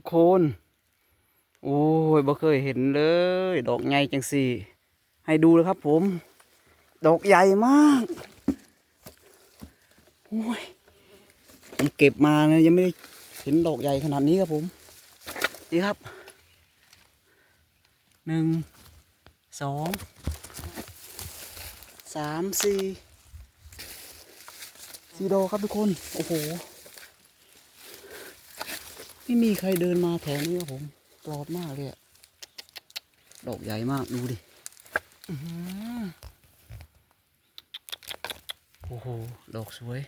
ทุกคน โอ้ยบ่เคยเห็นเลย ดอกใหญ่จังสี่ ให้ดูเลยครับผม ดอกใหญ่มาก โอ้ย ผมเก็บมานะยังไม่ได้เห็นดอกใหญ่ขนาดนี้ครับผม นี่ครับ หนึ่ง สอง สาม สี่ สี่ดอกครับทุกคน โอ้โห ไม่มีใครเดินมาแถวนี้ครับผมปลอดมากเลยอะดอกใหญ่มากดูดิอือหือโอ้โห ดอกสวย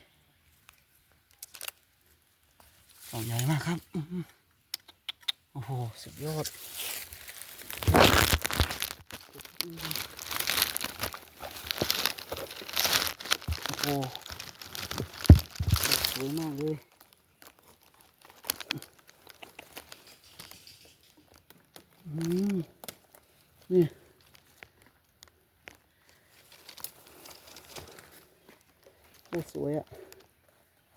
ดอกใหญ่มากครับอือหือโอ้โห สุดยอด โอ้โห สวยมากเลย อืม นี่โอ้สวยอะ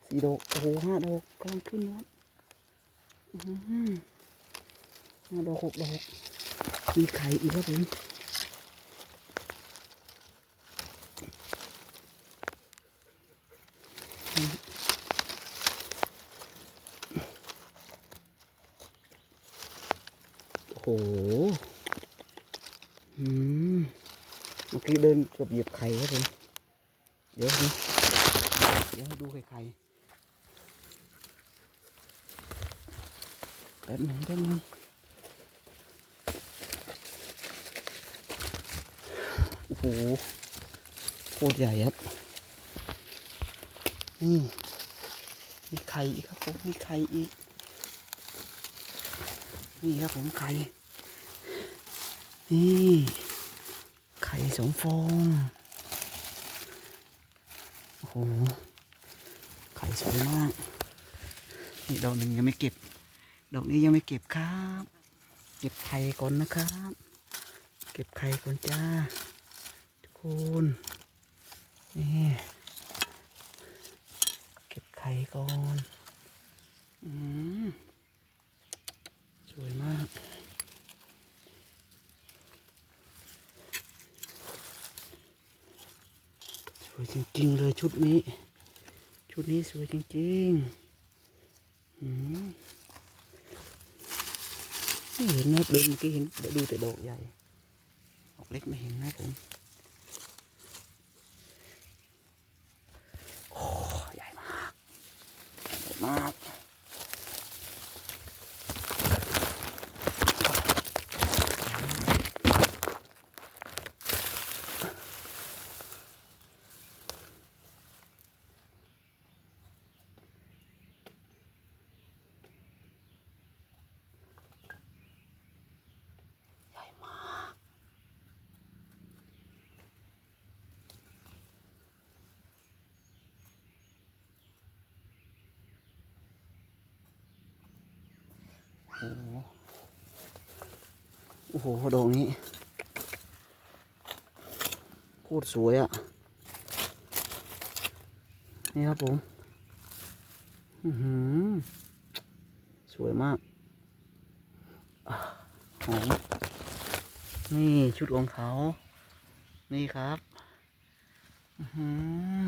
สี่ดอกโอ้โหห้าดอกกำลังขึ้นแล้วห้าดอกหกดอกมีไข่อีกแล้วผม โอ้โหอืมเมื่อกี้เดินกือบเหยียบไข่ครับผมเดี๋ยวนะเดี๋ยวดูไข่ไข่แป๊บหนึงแป๊บนึงโอ้โหโคตรใหญ่ครับนี่มีไข่อีกครับผมมีไข่อีก นี่ครับผมไข่ นี่ ไข่สองฟอง โอ้โห ไข่สวยมาก นี่ดอกหนึ่งยังไม่เก็บ ดอกนี้ยังไม่เก็บครับ เก็บไข่ก่อนนะครับ เก็บไข่ก่อนจ้า ทุกคน นี่ เก็บไข่ก่อน อืม สวยมากสวยจริงๆเลยชุดนี้ ชุดนี้สวยจริงๆอืมไม่เห็นนะเดินเมื่อกี้เห็นดูแต่ดอกใหญ่ดอกเล็กไม่เห็นนะผมโอ้ใหญ่มากใหญ่มาก โอ้โหดอกนี้โคตรสวยอะ นี่ครับผมอือหือสวยมากหอมนี่ชุดของเขา นี่ครับอื้อหือ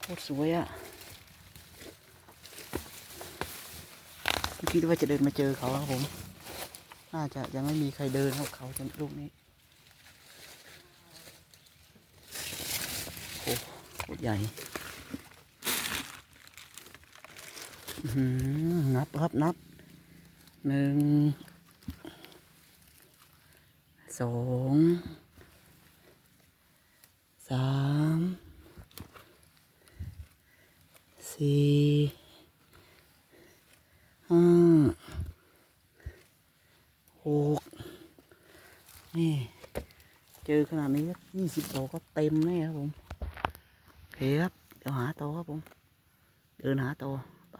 โคตรสวยอะ่ะคิดว่าจะเดินมาเจอเขาครับผม น่าจะยังไม่มีใครเดินครับเขาจะลูกนี้โอ้โคตรใหญ่หือนับครับนับหนึ่งสองสามสี่ห้าหกนี่ เจอขนาดนี้ยี่สิบตัวก็เต็มแน่ครับผมโอเคครับ เดี๋ยวหาตัวครับผม เดินหาตัวไป